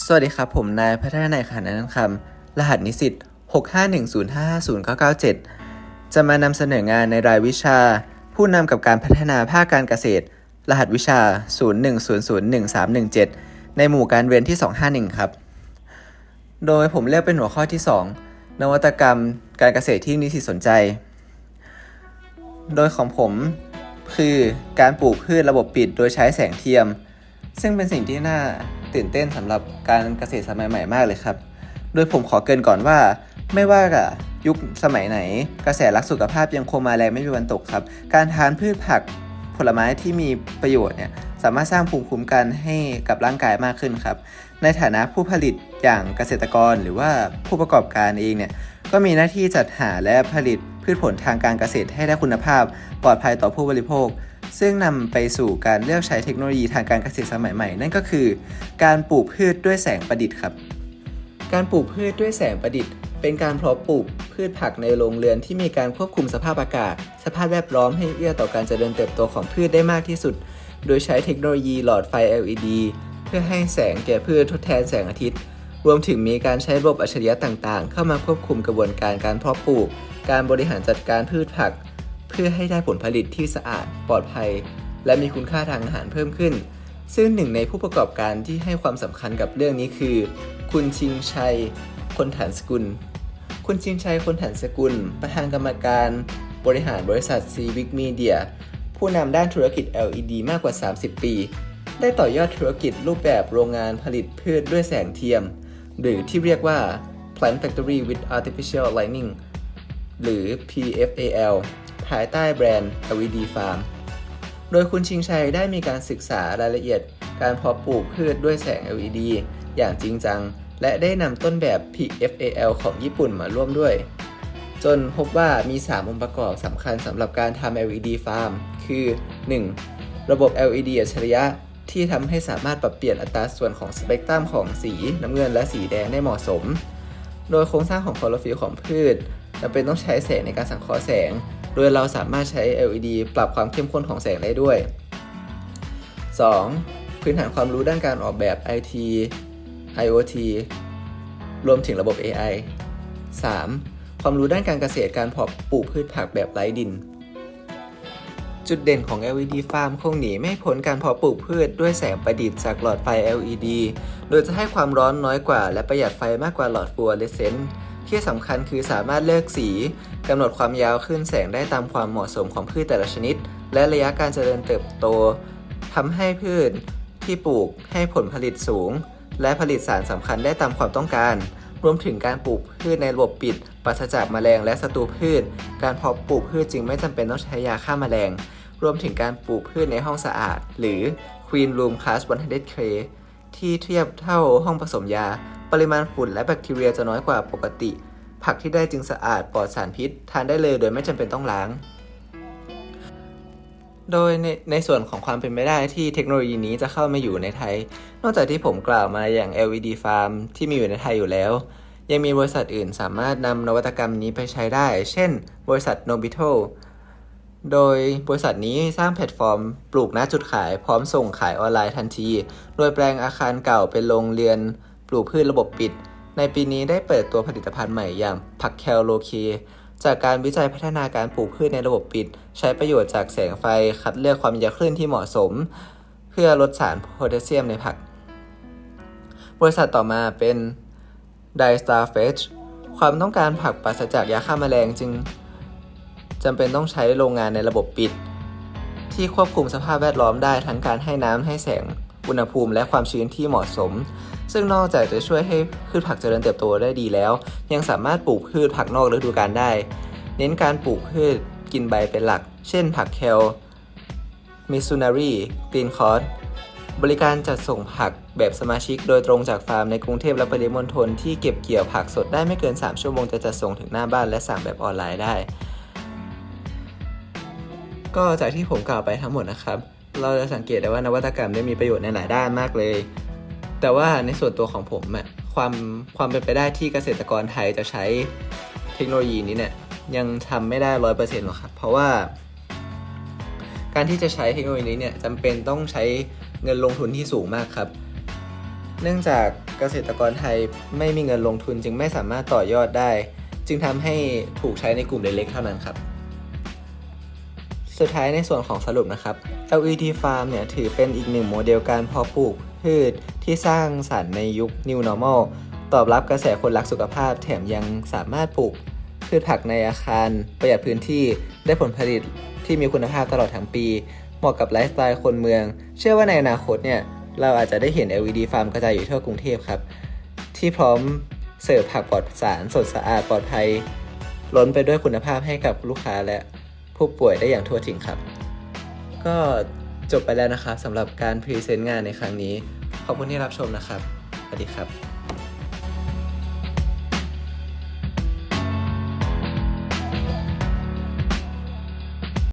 สวัสดีครับ ผมนายพัฒนายขานนันคำรหัสนิสิต651055099จะมานำเสนองานในรายวิชา ผู้นำกับการพัฒนาภาคการเกษตร รหัสวิชา 01001317 ในหมู่การเรียนที่ 251 ครับ โดยผมเลือกเป็นหัวข้อที่ 2 นวัตกรรมการเกษตรที่นิสิตสนใจ โดยของผมคือการปลูกพืชระบบปิดโดยใช้แสงเทียม ซึ่งเป็นสิ่งที่น่า ตื่นเต้นสำหรับการเกษตรสมัยใหม่มากเลยครับ โดยผมขอเกินก่อนว่า ไม่ว่ายุคสมัยไหน กระแสรักสุขภาพยังคงมาแรงไม่มีวันตกครับ การทานพืชผักผลไม้ที่มีประโยชน์เนี่ยสามารถสร้างภูมิคุ้มกันให้กับร่างกายมากขึ้นครับ ในฐานะผู้ผลิตอย่างเกษตรกรหรือว่าผู้ประกอบการเองเนี่ยก็มีหน้าที่จัดหาและผลิตพืชผลทางการเกษตรให้ได้คุณภาพ ปลอดภัยต่อผู้บริโภค ซึ่งนำไปสู่การเลือกใช้เทคโนโลยีทางการเกษตรสมัยใหม่ นั่นก็คือ การปลูกพืชด้วยแสงประดิษฐ์ครับ การปลูกพืชด้วยแสงประดิษฐ์ เป็นการเพาะปลูกพืชผักในโรงเรือนที่มีการควบคุมสภาพอากาศ สภาพแวดล้อมให้เอื้อต่อการเจริญเติบโตของพืชได้มากที่สุด โดยใช้เทคโนโลยีหลอดไฟ LED เพื่อให้แสงแก่พืชทดแทนแสงอาทิตย์ รวมถึงมีการใช้ระบบอัจฉริยะต่างๆ เข้ามาควบคุมกระบวนการการเพาะปลูก การบริหารจัดการพืชผัก เพื่อให้ได้ผลผลิตที่สะอาดปลอดภัย และมีคุณค่าทางอาหารเพิ่มขึ้น ซึ่งหนึ่งในผู้ประกอบการที่ให้ความสำคัญกับเรื่องนี้คือ คุณชิงชัย คนฐานสกุล คุณชิงชัยคนฐานสกุล ประธานกรรมการบริหารบริษัท c v i c Media ผู้นำด้านธุรกิจ LED มากกว่า 30 ปี ได้ต่อยอดธุรกิจรูปแบบโรงงานผลิตพืชด้วยแสงเทียม หรือที่เรียกว่า Plant Factory with Artificial Lighting หรือ PFAL ภายใต้แบรนด์ LED Farm โดยคุณชิงชัยได้มีการศึกษารายละเอียด การเพาะปลูกพืชด้วยแสง LED อย่างจริงจัง และได้นำต้นแบบ PFAL ของญี่ปุ่นมาร่วมด้วย จนพบว่ามี 3 องค์ประกอบสำคัญสำหรับการทำ LED Farm คือ 1. ระบบ LED อัจฉริยะที่ทำให้สามารถปรับเปลี่ยนอัตราส่วนของสเปกตรัมของสีน้ำเงินและสีแดงได้เหมาะสม โดยโครงสร้างของคลอโรฟิลล์ของพืชจำเป็นต้องใช้แสงในการสังเคราะห์แสง โดยเราสามารถใช้ LED ปรับความเข้มข้นของแสงได้ด้วย 2. พื้นฐานความรู้ด้านการออกแบบ IT IoT รวมถึงระบบ AI 3. ความรู้ด้านการเกษตรการเพาะปลูกพืชผักแบบไร้ดิน จุดเด่นของ LED Farm คงหนีไม่พ้นการเพาะปลูกพืชด้วยแสงประดิษฐ์จากหลอดไฟ LED โดยจะให้ความร้อนน้อยกว่า และประหยัดไฟมากกว่าหลอดฟลูออเรสเซนต์ ที่สำคัญคือสามารถเลือกสีกำหนดความยาวขึ้นแสงได้ตามความเหมาะสมของพืชแต่ละชนิด และระยะการเจริญเติบโตทำให้พืชที่ปลูกให้ผลผลิตสูง และผลิตสารสำคัญได้ตามความต้องการ รวมถึงการปลูกพืชในระบบปิดปราศจากแมลงและศัตรูพืช การเพาะปลูกพืชจึงไม่จำเป็นต้องใช้ยาฆ่าแมลง รวมถึงการปลูกพืชในห้องสะอาด หรือ Queen Room Class 100K ที่เทียบเท่าห้องผสมยา ปริมาณฝุ่นและแบคทีเรียจะน้อยกว่าปกติ ผักที่ได้จึงสะอาดปลอดสารพิษ ทานได้เลยโดยไม่จำเป็นต้องล้าง โดยในในส่วนของความเป็นไปได้ที่เทคโนโลยีนี้จะเข้ามาอยู่ในไทย นอกจากที่ผมกล่าวมาอย่าง LED Farm ที่มีอยู่ในไทยอยู่แล้ว ยังมีบริษัทอื่นสามารถนำนวัตกรรมนี้ไปใช้ได้ เช่น บริษัท Nobito โดยบริษัทนี้สร้างแพลตฟอร์ม ปลูกหน้าจุดขายพร้อมส่งขายออนไลน์ทันที โดยแปลงอาคารเก่าเป็นโรงเรือน ลูกพืชระบบปิด ในปีนี้ได้เปิดตัวผลิตภัณฑ์ใหม่อย่างผักแคลโลเคจากการวิจัยพัฒนาการปลูกพืชในระบบปิด ใช้ประโยชน์จากแสงไฟคัดเลือกความยาคลื่นที่เหมาะสม เพื่อลดสารโพแทสเซียมในผัก บริษัทต่อมาเป็น d i s t a r f e t c h ความต้องการผักปราศจากยาฆ่าแมลงจึงจำเป็นต้องใช้โรงงานในระบบปิด ที่ควบคุมสภาพแวดล้อมได้ทั้งการให้น้ำให้แสง อุณหภูมิและความชื้นที่เหมาะสม ซึ่งนอกจากจะช่วยให้พืชผักเจริญเติบโตได้ดีแล้ว ยังสามารถปลูกพืชผักนอกฤดูกาลได้ เน้นการปลูกพืชกินใบเป็นหลัก เช่น ผักเคลมิซูนารีกรีนคอร์สบริการจัดส่งผักแบบสมาชิกโดยตรงจากฟาร์มในกรุงเทพและปริมณฑลที่เก็บเกี่ยวผักสดได้ไม่เกิน 3 ชั่วโมงจะจัดส่งถึงหน้าบ้านและสั่งแบบออนไลน์ได้ ก็จากที่ผมกล่าวไปทั้งหมดนะครับ เราจะสังเกตได้ว่านวัตกรรมได้มีประโยชน์ในหลายด้านมากเลย แต่ว่าในส่วนตัวของผมอะความความเป็นไปได้ที่เกษตรกรไทยจะใช้เทคโนโลยีนี้เนี่ยยังทำไม่ได้ร้อยเปอร์เซ็นต์หรอกครับเพราะว่า การที่จะใช้เทคโนโลยีนี้เนี่ยจำเป็นต้องใช้เงินลงทุนที่สูงมากครับ เนื่องจากเกษตรกรไทยไม่มีเงินลงทุนจึงไม่สามารถต่อยอดได้ จึงทำให้ถูกใช้ในกลุ่มเล็กๆเท่านั้นครับ สุดท้ายในส่วนของสรุปนะครับ LED Farm เนี่ยถือเป็นอีกหนึ่งโมเดลการเพาะปลูกพืชที่สร้างสรรค์ในยุค New Normal ตอบรับกระแสคนรักสุขภาพแถมยังสามารถปลูกพืชผักในอาคาร ประหยัดพื้นที่ได้ผลผลิตที่มีคุณภาพตลอดทั้งปี เหมาะกับไลฟ์สไตล์คนเมือง เชื่อว่าในอนาคตเนี่ยเราอาจจะได้เห็น LED Farm กระจายอยู่ทั่วกรุงเทพครับ ที่พร้อมเสิร์ฟผักปลอดสารสดสะอาดปลอดภัย ล้นไปด้วยคุณภาพให้กับลูกค้าและ ผู้ป่วยได้อย่างทั่วถึงครับ ก็จบไปแล้วนะครับสำหรับการพรีเซนต์งานในครั้งนี้ ขอบคุณที่รับชมนะครับ สวัสดีครับ